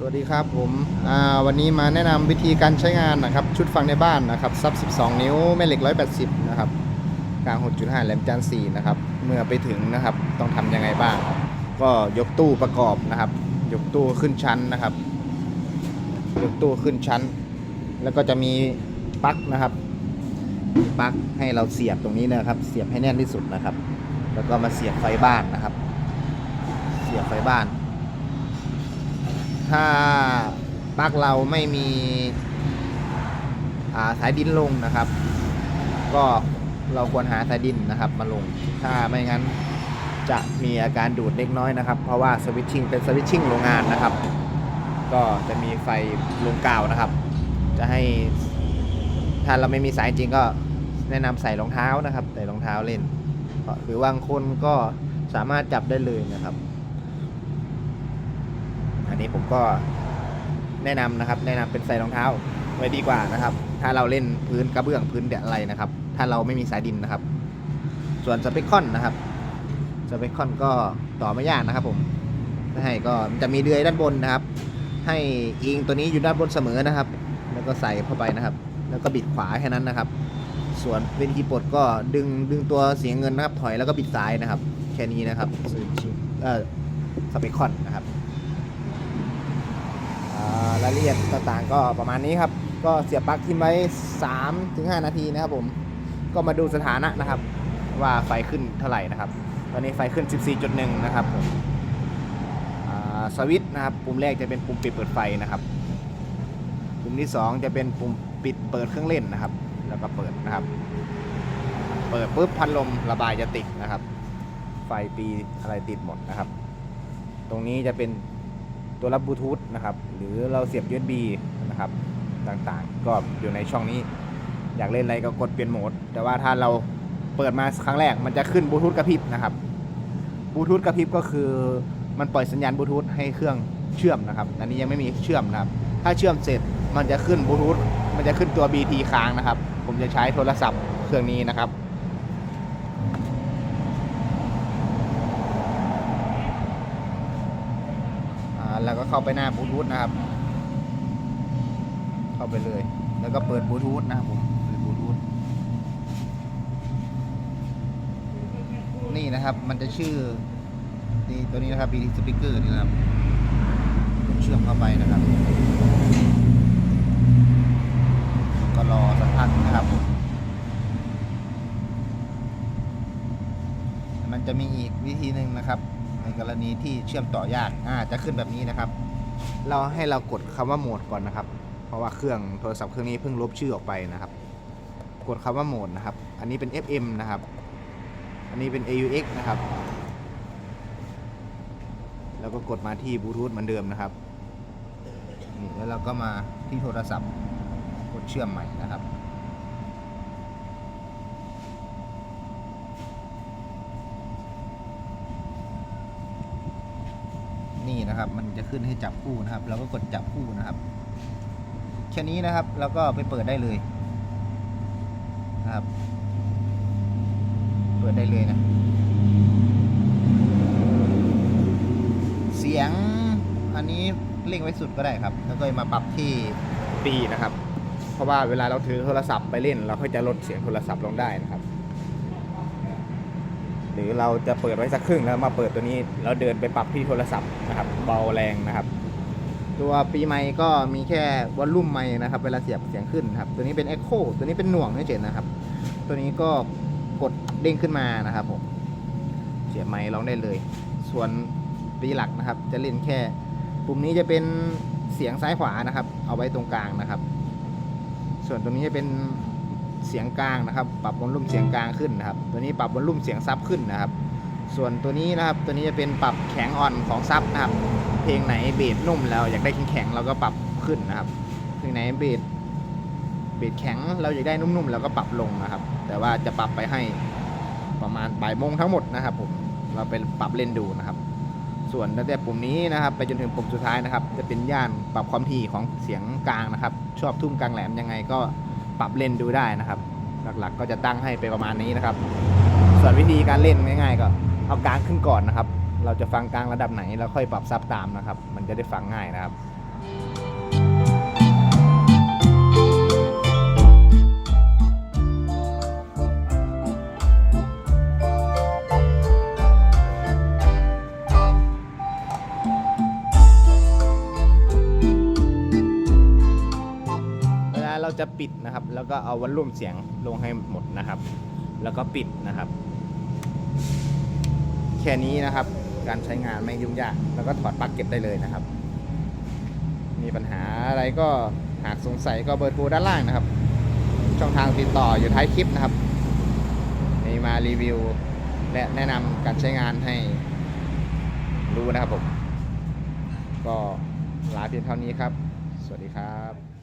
สวัสดีครับผมวันนี้มาแนะนำวิธีการใช้งานนะครับ ชุดฟังในบ้านนะครับซับ 12 นิ้วแม่เหล็ก 180 นะครับกลาง 6.5 แหลมจาน4นะครับ เมื่อไปถึงนะครับต้องทำยังไงบ้าง ก็ยกตู้ประกอบนะครับ ยกตู้ขึ้นชั้นนะครับ ยกตู้ขึ้นชั้น แล้วก็จะมีปลั๊กนะครับมีปลั๊กให้เราเสียบตรงนี้นะครับ เสียบให้แน่นที่สุดนะครับ แล้วก็มาเสียบไฟบ้านนะครับ เสียบไฟบ้าน ถ้าปลั๊กเราไม่มีาสายดินลงนะครับ ก็เราควรหาสายดินนะครับมาลง ถ้าไม่งั้นจะมีอาการดูดเล็กน้อยนะครับ เพราะว่าสวิตชิ่งเป็นสวิตชิ่งโรงงานนะครับ ก็จะมีไฟลงกาวนะครับ จะให้ถ้าเราไม่มีสายจริงก็แนะนำใส่รองเท้านะครับ ใส่รองเท้าเล่น หรือบางคนก็สามารถจับได้เลยนะครับ นนี้ผมก็แนะนำนะครับ แนะนำเป็นใส่รองเท้าไว้ดีกว่านะครับ ถ้าเราเล่นพื้นกระเบื้องพื้นเดอะไรนะครับ ถ้าเราไม่มีสายดินนะครับ ส่วนสเปคคอนนะครับสเปคคอนก็ต่อไม่ยากนะครับ ผมให้ก็จะมีเดือยด้านบนนะครับ ให้อิงตัวนี้อยู่ด้านบนเสมอนะครับ แล้วก็ใส่เข้าไปนะครับ แล้วก็บิดขวาแค่นั้นนะครับ ส่วนเป็นคีย์ปลดก็ดึงดึงตัวเสียงเงินนะครับ ถอยแล้วก็บิดซ้ายนะครับ แค่นี้นะครับสเปคคอนนะครับ รายละเอียดต่างๆ ก็ประมาณนี้ครับ ก็เสียบปลั๊กทิ้งไว้3ถึง5นาทีนะครับผม ก็มาดูสถานะนะครับ ว่าไฟขึ้นเท่าไหร่นะครับ ตอนนี้ไฟขึ้น 14.1 นะครับผมสวิตช์นะครับ ปุ่มแรกจะเป็นปุ่มปิดเปิดไฟนะครับ ปุ่มที่ 2 จะเป็นปุ่มปิดเปิดเครื่องเล่นนะครับ แล้วก็เปิดนะครับ เปิดปุ๊บพัดลมระบายจะติดนะครับ ไฟปีอะไรติดหมดนะครับ ตรงนี้จะเป็น ตัวรับบลูทูธนะครับ หรือเราเสียบ USB นะครับต่างๆ ก็อยู่ในช่องนี้ อยากเล่นอะไรก็กดเปลี่ยนโหมด แต่ว่าถ้าเราเปิดมาครั้งแรกมันจะขึ้นบลูทูธกระพริบนะครับบลูทูธกระพริบก็คือมันปล่อยสัญญาณบลูทูธให้เครื่องเชื่อมนะครับ อันนี้ยังไม่มีเชื่อมนะครับ ถ้าเชื่อมเสร็จมันจะขึ้นบลูทูธมันจะขึ้นตัว BT ค้างนะครับ ผมจะใช้โทรศัพท์เครื่องนี้นะครับ อ่าแล้วก็เข้าไปหน้าบลูทูธนะครับ เข้าไปเลย แล้วก็เปิดบลูทูธนะครับผมเปิดบลูทูธนี่นะครับ มันจะชื่อนี่ตัวนี้นะครับ BT speaker นี่นะครับผมเชื่อมเข้าไปนะครับ ก็รอสักพักนะครับ มันจะมีอีกวิธีหนึ่งนะครับ ในกรณีที่เชื่อมต่อยากอ่าจะขึ้นแบบนี้นะครับ เราให้เรากดคำว่าโหมดก่อนนะครับ เพราะว่าเครื่องโทรศัพท์เครื่องนี้เพิ่งลบชื่อออกไปนะครับ กดคำว่าโหมดนะครับ อันนี้เป็น FM นะครับ อันนี้เป็น AUX นะครับ แล้วก็กดมาที่บลูทูธเหมือนเดิมนะครับนี่แล้วเราก็มาที่โทรศัพท์กดเชื่อมใหม่นะครับ นี่นะครับ มันจะขึ้นให้จับคู่นะครับเราก็กดจับคู่นะครับ แค่นี้นะครับ แล้วก็ไปเปิดได้เลยนะครับ เปิดได้เลยนะ เสียงอันนี้เร่งไว้สุดก็ได้ครับ แล้วก็มาปรับที่ปีนะครับ เพราะว่าเวลาเราถือโทรศัพท์ไปเล่น เราก็จะลดเสียงโทรศัพท์ลงได้นะครับ หรือเราจะเปิดไว้สักครึ่งแล้วมาเปิดตัวนี้เราเดินไปปรับที่โทรศัพท์นะครับ เบาแรงนะครับ ตัวปีใหม่ก็มีแค่วอลลุ่มไมค์นะครับ เวลาเสียบเสียงขึ้นครับ ตัวนี้เป็น Echo ตัวนี้เป็นหน่วงเฉยๆนะครับ ตัวนี้ก็กดเด้งขึ้นมานะครับผมเสียบไมค์ร้องได้เลย ส่วนปีหลักนะครับ จะเล่นแค่ปุ่มนี้จะเป็นเสียงซ้ายขวานะครับ เอาไว้ตรงกลางนะครับ ส่วนตรงนี้จะเป็น เสียงกลางนะครับ ปรับวอลลุ่มเสียงกลางขึ้นนะครับ ตัวนี้ปรับวอลลุ่มเสียงซับขึ้นนะครับ ส่วนตัวนี้นะครับ ตัวนี้จะเป็นปรับแข็งอ่อนของซับนะครับ เพลงไหนเบสนุ่มแล้วอยากได้แข็งๆเราก็ปรับขึ้นนะครับ เพลงไหนเบสเบสแข็งเราอยากได้นุ่มๆเราก็ปรับลงนะครับ แต่ว่าจะปรับไปให้ประมาณบ่ายโมงทั้งหมดนะครับผม เราไปปรับเล่นดูนะครับ ส่วนตั้งแต่ปุ่มนี้นะครับ ไปจนถึงปุ่มสุดท้ายนะครับ จะเป็นย่านปรับความถี่ของเสียงกลางนะครับ ชอบทุ่มกลางแหลมยังไงก็ ปรับเล่นดูได้นะครับ หลักๆก็จะตั้งให้ไปประมาณนี้นะครับ ส่วนวิธีการเล่นง่ายๆก็เอากลางขึ้นก่อนนะครับ เราจะฟังกลางระดับไหนแล้วค่อยปรับซับตามนะครับ มันจะได้ฟังง่ายนะครับ ปิดนะครับ แล้วก็เอาวอลลุ่มเสียงลงให้หมดนะครับ แล้วก็ปิดนะครับ แค่นี้นะครับ การใช้งานไม่ยุ่งยาก แล้วก็ถอดปลั๊กเก็บได้เลยนะครับ มีปัญหาอะไรก็หากสงสัยก็เบอร์โทรด้านล่างนะครับ ช่องทางติดต่ออยู่ท้ายคลิปนะครับมีมารีวิว และแนะนำการใช้งานให้รู้นะครับผม ก็ลาเพียงเท่านี้ครับ สวัสดีครับ